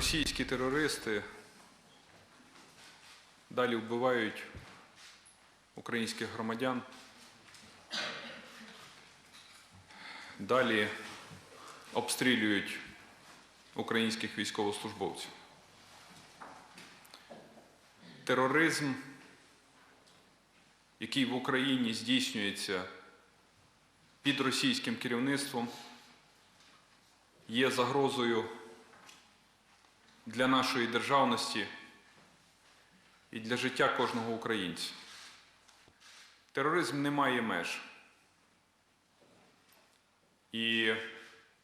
російські терористи далі вбивають українських громадян, далі обстрілюють українських військовослужбовців. Тероризм, який в Україні здійснюється під російським керівництвом, є загрозою для нашої державності і для життя кожного українця. Тероризм не має меж. І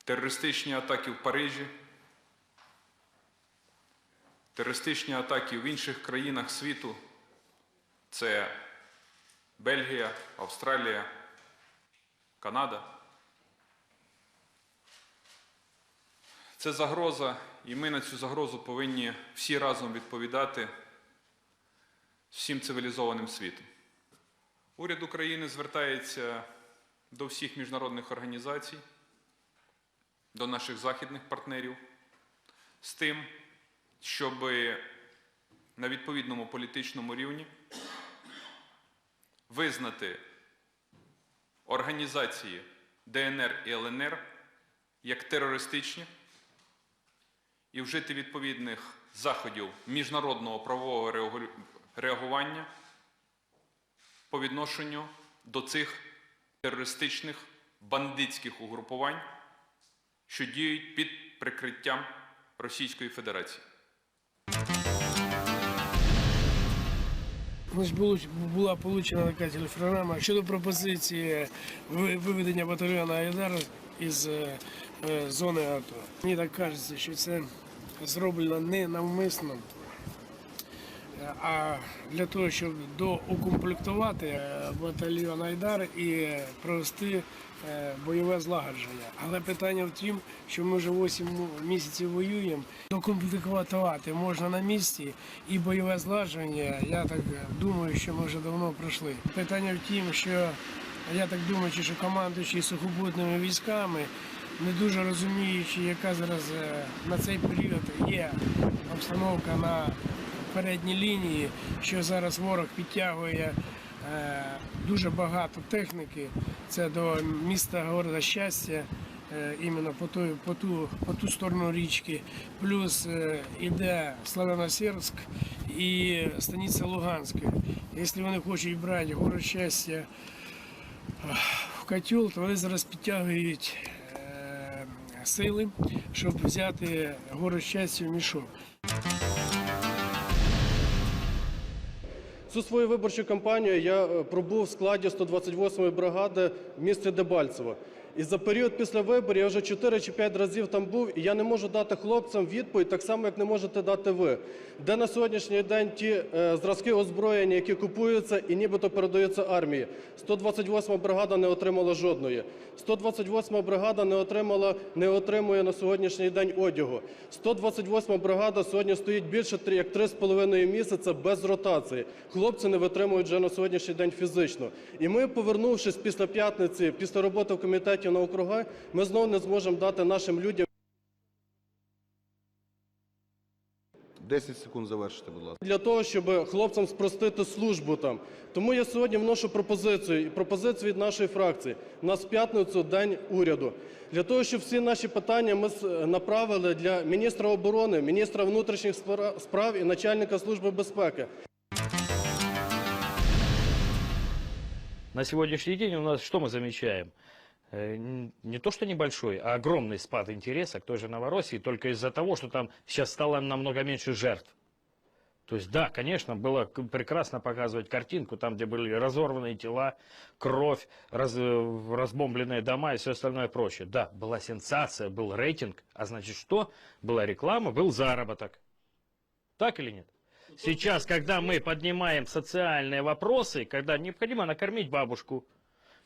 терористичні атаки в Парижі, терористичні атаки в інших країнах світу це Бельгія, Австралія, Канада. Це загроза, і ми на цю загрозу повинні всі разом відповідати всім цивілізованим світом. Уряд України звертається до всіх міжнародних організацій, до наших західних партнерів з тим, щоб на відповідному політичному рівні визнати організації ДНР і ЛНР як терористичні і вжити відповідних заходів міжнародного правового реагу- реагування по відношенню до цих терористичних бандитських угрупувань, що діють під прикриттям Російської Федерації. Була получена така телепрограма щодо пропозиції виведення батальйону Айдар із е, е, зони АТО. Мені так кажеться, що це зроблено не навмисно, е, а для того, щоб доукомплектувати е, батальйон Айдар і провести е, бойове злагодження. Але питання в тім, що ми вже 8 місяців воюємо. Докомплектувати можна на місці і бойове злагодження, я так думаю, що ми вже давно пройшли. Питання в тім, що я так думаю, що командуючий сухопутними військами, не дуже розуміючи, яка зараз е, на цей період є обстановка на передній лінії, що зараз ворог підтягує е, дуже багато техніки. Це до міста города щастя, е, іменно по ту, по ту, по ту сторону річки. Плюс іде Славяно-Серськ і станиця Луганська. Якщо вони хочуть брати город щастя в котел, то вони зараз підтягують сили, щоб взяти гору щастя в мішок. Цю свою виборчу кампанію я е, пробув в складі 128-ї бригади в місті Дебальцево. І за період після виборів я вже 4 чи 5 разів там був, і я не можу дати хлопцям відповідь, так само, як не можете дати ви. Де на сьогоднішній день ті е, зразки озброєння, які купуються і нібито передаються армії. 128 бригада не отримала жодної. 128 бригада не отримала, не отримує на сьогоднішній день одягу. 128 бригада сьогодні стоїть більше як 3,5 місяця без ротації. Хлопці не витримують вже на сьогоднішній день фізично. І ми, повернувшись після п'ятниці, після роботи в комітеті на округи, ми знову не зможемо дати нашим людям 10 секунд завершити, будь ласка. для того, щоб хлопцям спростити службу там. Тому я сьогодні вношу пропозицію і пропозицію від нашої фракції. У нас в п'ятницю день уряду. Для того, щоб всі наші питання ми направили для міністра оборони, міністра внутрішніх справ і начальника служби безпеки. На сегодняшний день у нас что мы замечаем? Э, Не то что небольшой, а огромный спад интереса к той же Новороссии только из-за того, что там сейчас стало намного меньше жертв. То есть, да, конечно, было прекрасно показывать картинку, там, где были разорванные тела, кровь, раз- э, разбомбленные дома и все остальное прочее. Да, была сенсация, был рейтинг, а значит что? Была реклама, был заработок. Так или нет? Сейчас, когда мы поднимаем социальные вопросы, когда необходимо накормить бабушку,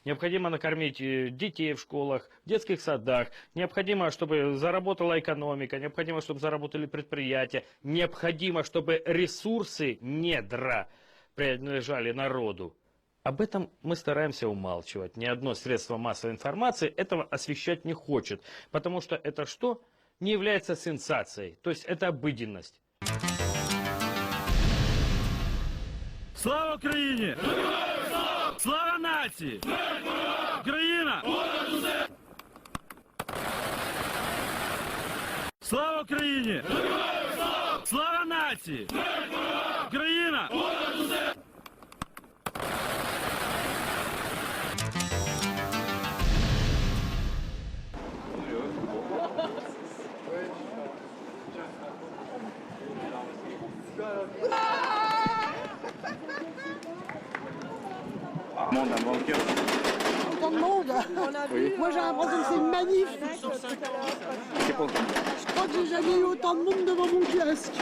необходимо накормить э, детей в школах, в детских садах, необходимо, чтобы заработала экономика, необходимо, чтобы заработали предприятия, необходимо, чтобы ресурсы недра принадлежали народу. Об этом мы стараемся умалчивать. Ни одно средство массовой информации этого освещать не хочет. Потому что это что? не является сенсацией. То есть это обыденность. Слава Україні! Слава нації! Україна! Слава Україні! Слава нації! Україна! Tant de monde Moi j'ai l'impression que c'est une manif. Je crois que j'ai jamais eu autant de monde devant mon kiosque.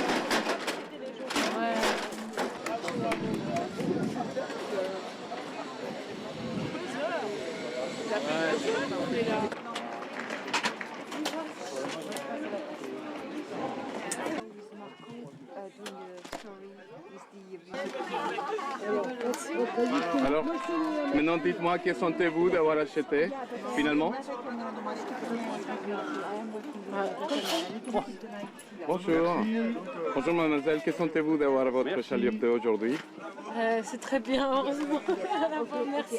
Alors, maintenant dites-moi, que sentez-vous d'avoir acheté finalement Bonjour. Bonjour mademoiselle, que sentez-vous d'avoir votre chalureté aujourd'hui Euh, c'est très bien, heureusement. À merci.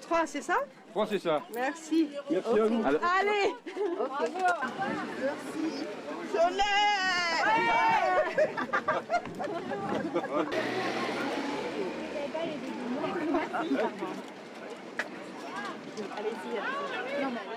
Trois, c'est ça Trois, c'est ça. Merci. Alors, Allez Allez-y.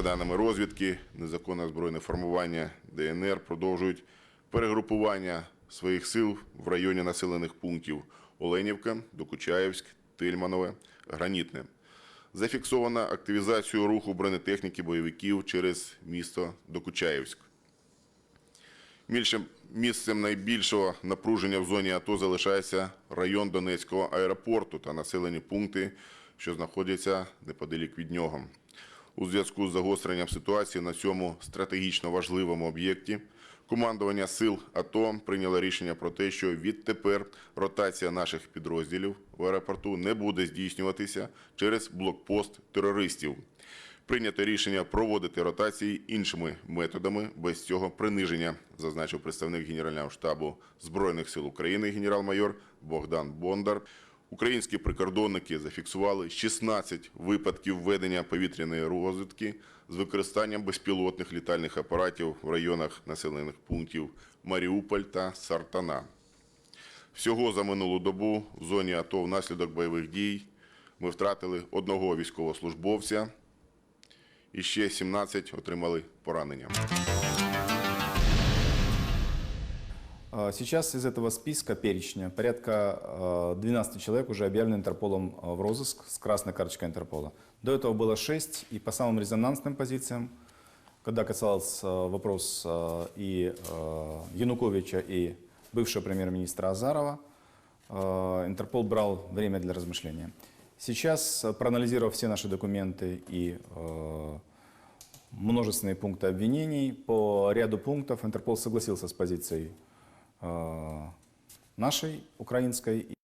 За даними розвідки, незаконне збройне формування ДНР продовжують перегрупування своїх сил в районі населених пунктів Оленівка, Докучаєвськ, Тильманове, Гранітне. Зафіксовано активізацію руху бронетехніки бойовиків через місто Докучаєвськ. Місцем найбільшого напруження в зоні АТО залишається район Донецького аеропорту та населені пункти, що знаходяться неподалік від нього. У зв'язку з загостренням ситуації на цьому стратегічно важливому об'єкті командування сил АТО прийняло рішення про те, що відтепер ротація наших підрозділів в аеропорту не буде здійснюватися через блокпост терористів. Прийнято рішення проводити ротації іншими методами без цього приниження, зазначив представник Генерального штабу Збройних сил України генерал-майор Богдан Бондар. Українські прикордонники зафіксували 16 випадків ведення повітряної розвідки з використанням безпілотних літальних апаратів в районах населених пунктів Маріуполь та Сартана. Всього за минулу добу в зоні АТО внаслідок бойових дій ми втратили одного військовослужбовця і ще 17 отримали поранення. Сейчас из этого списка перечня порядка э, 12 человек уже объявлено Интерполом э, в розыск с красной карточкой Интерпола. До этого было 6, и по самым резонансным позициям, когда касался вопрос и Януковича, и бывшего премьер-министра Азарова, Интерпол брал время для размышления. Сейчас, проанализировав все наши документы и множественные пункты обвинений, по ряду пунктов Интерпол согласился с позицией нашей, украинской.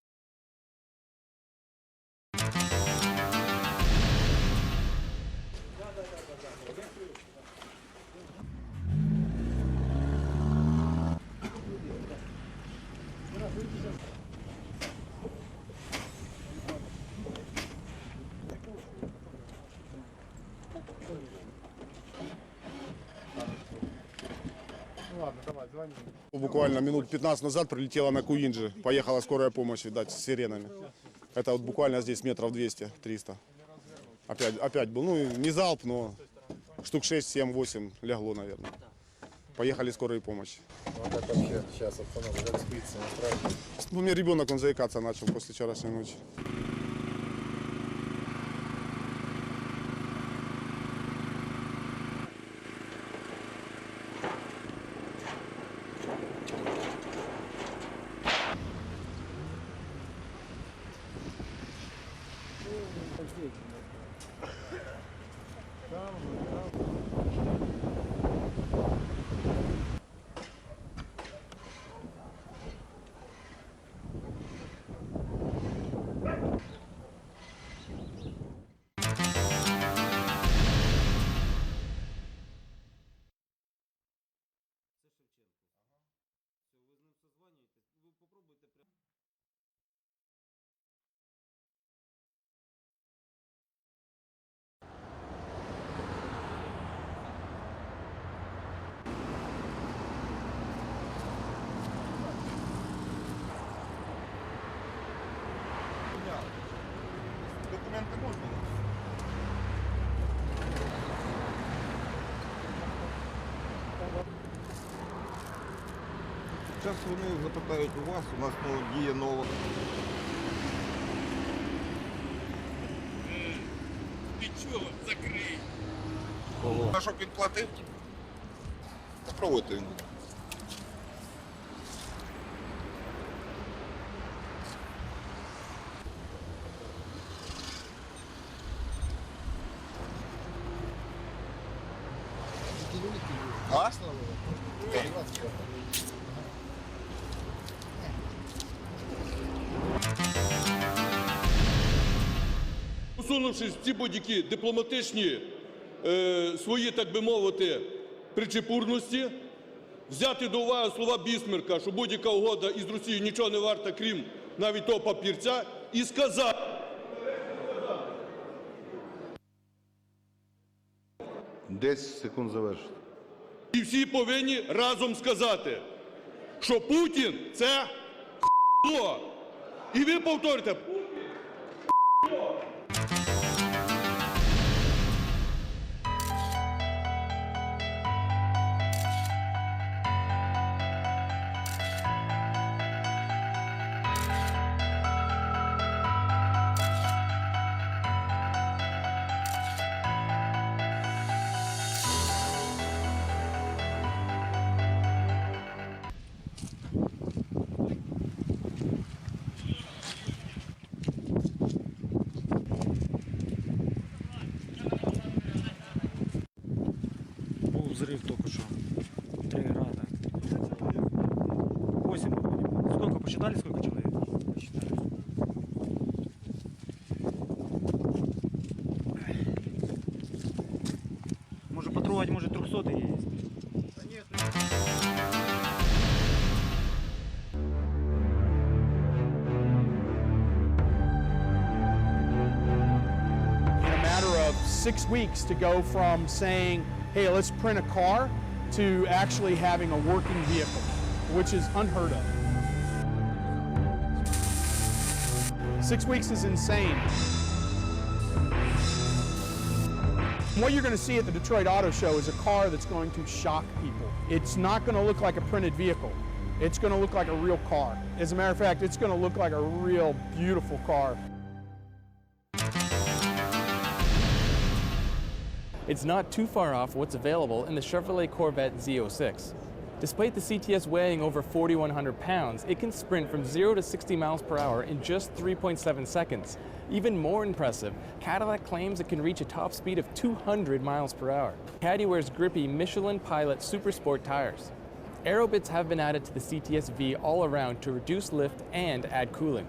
Минут 15 назад прилетела на Куинджи. Поехала скорая помощь, видать, с сиренами. Это вот буквально здесь метров 200-300. Опять, опять был, ну, не залп, но штук 6, 7, 8 легло, наверное. Поехали скорая помощь. А как вообще сейчас обстановка? Как спится? Ну, у меня ребенок, он заикаться начал после вчерашней ночи. Зараз вони запитають у вас, у нас ну, діє нова. Ти чого? Закрий! На що він платив? Попробуйте він. Усунувши ці будь-які дипломатичні е, свої, так би мовити, причепурності, взяти до уваги слова Бісмерка, що будь-яка угода із Росією нічого не варта, крім навіть того папірця, і сказати. Десять секунд завершити. І всі повинні разом сказати, що Путін це. І ви повторите. Six weeks to go from saying, hey, let's print a car to actually having a working vehicle, which is unheard of. Six weeks is insane. What you're going to see at the Detroit Auto Show is a car that's going to shock people. It's not going to look like a printed vehicle. It's going to look like a real car. As a matter of fact, it's going to look like a real beautiful car. It's not too far off what's available in the Chevrolet Corvette Z06. Despite the CTS weighing over 4,100 pounds, it can sprint from 0 to 60 miles per hour in just 3.7 seconds. Even more impressive, Cadillac claims it can reach a top speed of 200 miles per hour. Caddy wears grippy Michelin Pilot Super Sport tires. Aerobits have been added to the CTS V all around to reduce lift and add cooling.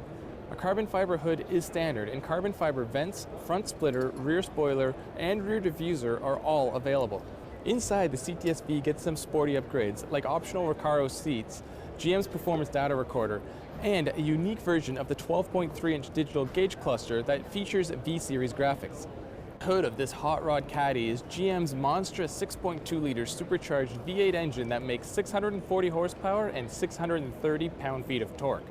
A carbon fiber hood is standard, and carbon fiber vents, front splitter, rear spoiler, and rear diffuser are all available. Inside, the CTS-V gets some sporty upgrades like optional Recaro seats, GM's performance data recorder, and a unique version of the 12.3-inch digital gauge cluster that features V-series graphics. The hood of this hot rod caddy is GM's monstrous 6.2 liter supercharged V8 engine that makes 640 horsepower and 630 pound feet of torque.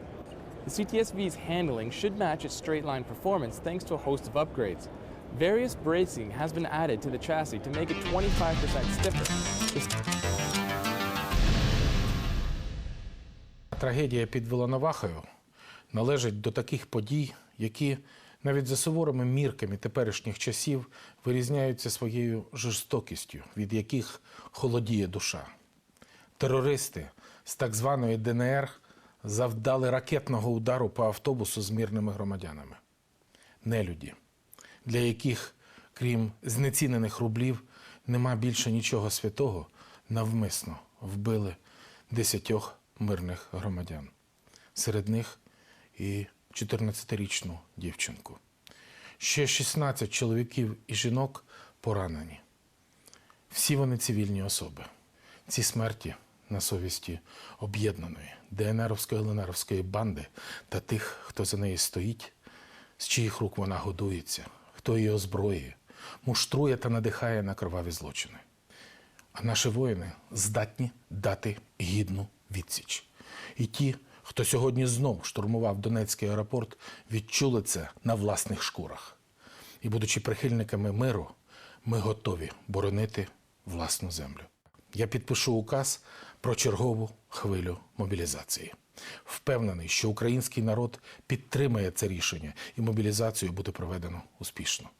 The CTSV's handling should match its straight line performance thanks to a host of upgrades. Various bracing has been added to the chassis to make it 25% stiffer. Трагедія під Волновахою належить до таких подій, які навіть за суворими мірками теперішніх часів вирізняються своєю жорстокістю, від яких холодіє душа. Терористи з так званої ДНР завдали ракетного удару по автобусу з мирними громадянами. Нелюді, для яких, крім знецінених рублів, нема більше нічого святого, навмисно вбили десятьох мирних громадян. Серед них і 14-річну дівчинку. Ще 16 чоловіків і жінок поранені. Всі вони цивільні особи. Ці смерті на совісті об'єднаної ДНРовської ЛНРовської банди та тих, хто за неї стоїть, з чиїх рук вона годується, хто її озброює, муштрує та надихає на кроваві злочини. А наші воїни здатні дати гідну відсіч. І ті, хто сьогодні знов штурмував Донецький аеропорт, відчули це на власних шкурах. І, будучи прихильниками миру, ми готові боронити власну землю. Я підпишу указ про чергову хвилю мобілізації. Впевнений, що український народ підтримає це рішення і мобілізацію буде проведено успішно.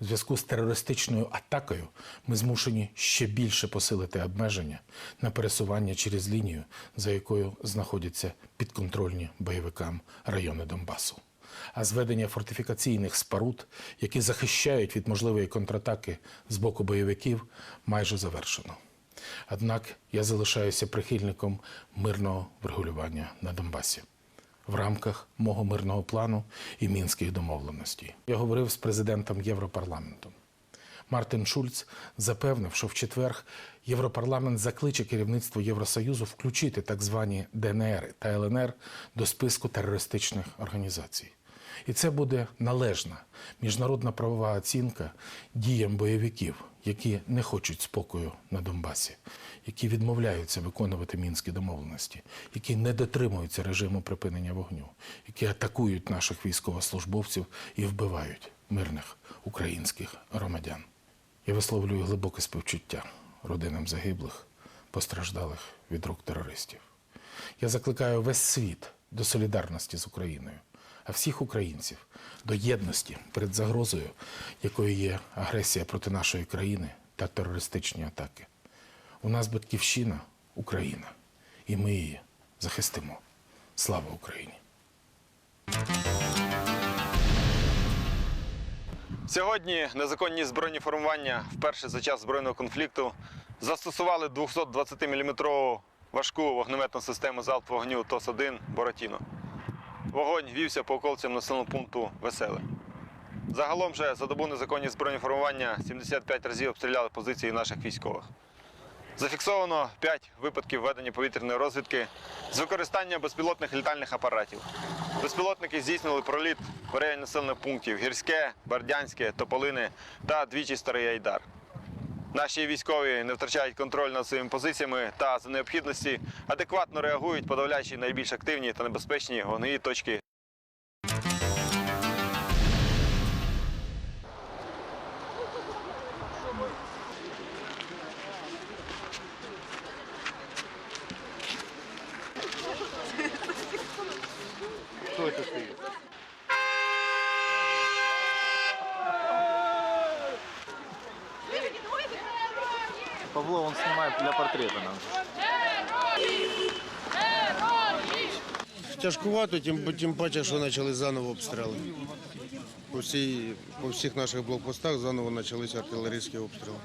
У зв'язку з терористичною атакою ми змушені ще більше посилити обмеження на пересування через лінію, за якою знаходяться підконтрольні бойовикам райони Донбасу. А зведення фортифікаційних споруд, які захищають від можливої контратаки з боку бойовиків, майже завершено. Однак я залишаюся прихильником мирного врегулювання на Донбасі в рамках мого мирного плану і мінських домовленостей. Я говорив з президентом Європарламенту. Мартин Шульц запевнив, що в четвер Європарламент закличе керівництво Євросоюзу включити так звані ДНР та ЛНР до списку терористичних організацій. І це буде належна міжнародна правова оцінка діям бойовиків, які не хочуть спокою на Донбасі, які відмовляються виконувати мінські домовленості, які не дотримуються режиму припинення вогню, які атакують наших військовослужбовців і вбивають мирних українських громадян. Я висловлюю глибоке співчуття родинам загиблих, постраждалих від рук терористів. Я закликаю весь світ до солідарності з Україною, а всіх українців до єдності перед загрозою, якою є агресія проти нашої країни та терористичні атаки. У нас батьківщина Україна, і ми її захистимо. Слава Україні! Сьогодні незаконні збройні формування вперше за час збройного конфлікту застосували 220-мм важку вогнеметну систему залпового вогню ТОС-1 Боратіно. Вогонь вівся по околицям населеного пункту Веселе. Загалом же за добу незаконні збройні формування 75 разів обстріляли позиції наших військових. Зафіксовано 5 випадків ведення повітряної розвідки з використанням безпілотних літальних апаратів. Безпілотники здійснили проліт в районі населених пунктів Гірське, Бердянське, Тополини та двічі Старий Айдар. Наші військові не втрачають контроль над своїми позиціями та за необхідності адекватно реагують, подавляючи найбільш активні та небезпечні вогневі точки Тяжкувато, тим, тим паче, що почали заново обстріли. По, всій, по всіх наших блокпостах заново почалися артилерійські обстріли.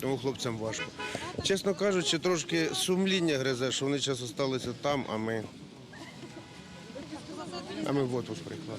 Тому хлопцям важко. Чесно кажучи, трошки сумління гризе, що вони зараз залишилися там, а ми. А ми в отпуск приїхали.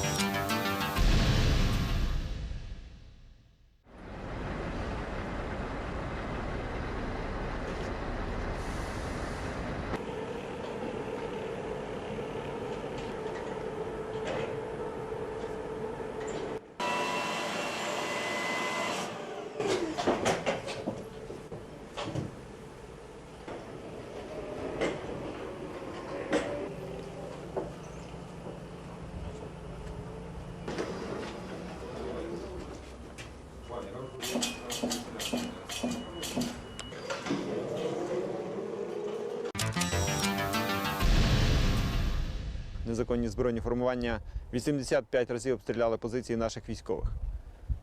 незаконні збройні формування 85 разів обстріляли позиції наших військових.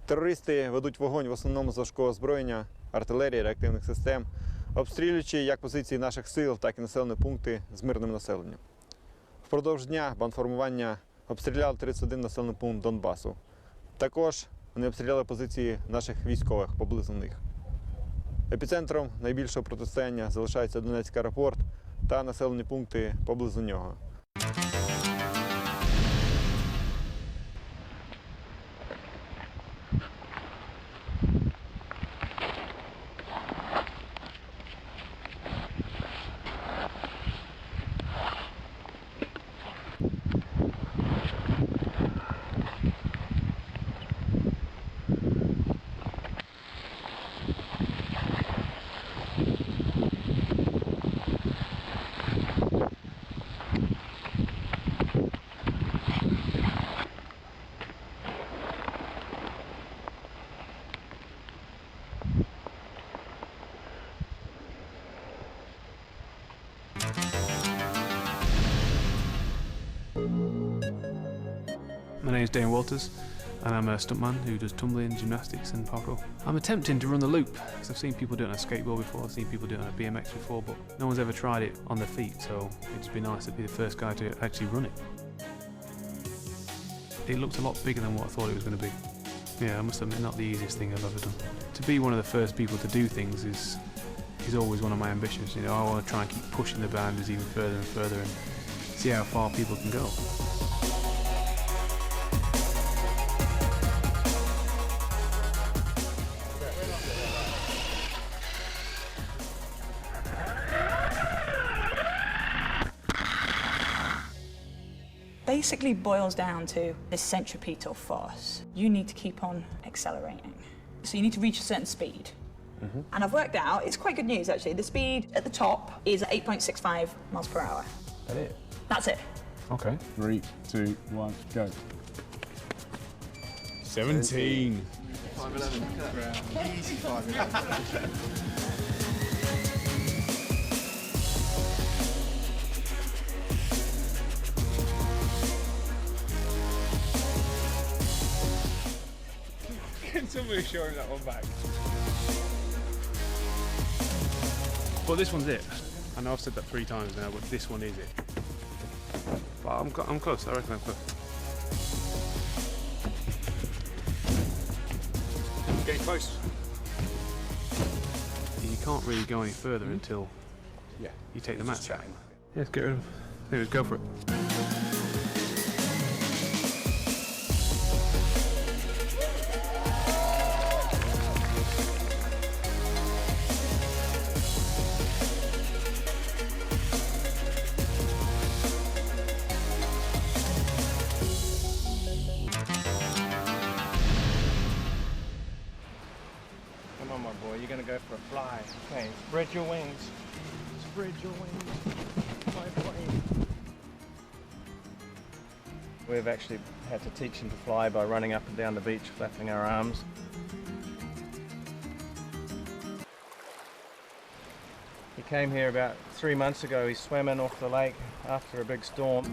Терористи ведуть вогонь в основному з важкого озброєння, артилерії, реактивних систем, обстрілюючи як позиції наших сил, так і населені пункти з мирним населенням. Впродовж дня бандформування обстріляли 31 населений пункт Донбасу. Також вони обстріляли позиції наших військових поблизу них. Епіцентром найбільшого протистояння залишається Донецький аеропорт та населені пункти поблизу нього. My name is Dane Walters, and I'm a stuntman who does tumbling, gymnastics, and parkour. I'm attempting to run the loop because I've seen people do it on a skateboard before, I've seen people do it on a BMX before, but no one's ever tried it on their feet, so it'd be nice to be the first guy to actually run it. It looked a lot bigger than what I thought it was going to be. Yeah, I must admit, not the easiest thing I've ever done. To be one of the first people to do things is is always one of my ambitions. You know, I want to try and keep pushing the boundaries even further and further and see how far people can go. basically boils down to this centripetal force. You need to keep on accelerating. So you need to reach a certain speed. Mm-hmm. And I've worked out, it's quite good news actually. The speed at the top is 8.65 miles per hour. That's it? That's it. Okay. Three, two, one, go. 17. 5'11. 5'11. gonna show that one back. But this one's it. I know I've said that three times now, but this one is it. But I'm, I'm close. I reckon I'm close. Getting close. You can't really go any further until yeah. you take the match Yes, let's get rid of. Anyways, go for it. We've actually had to teach him to fly by running up and down the beach, flapping our arms. He came here about three months ago. He swam in off the lake after a big storm.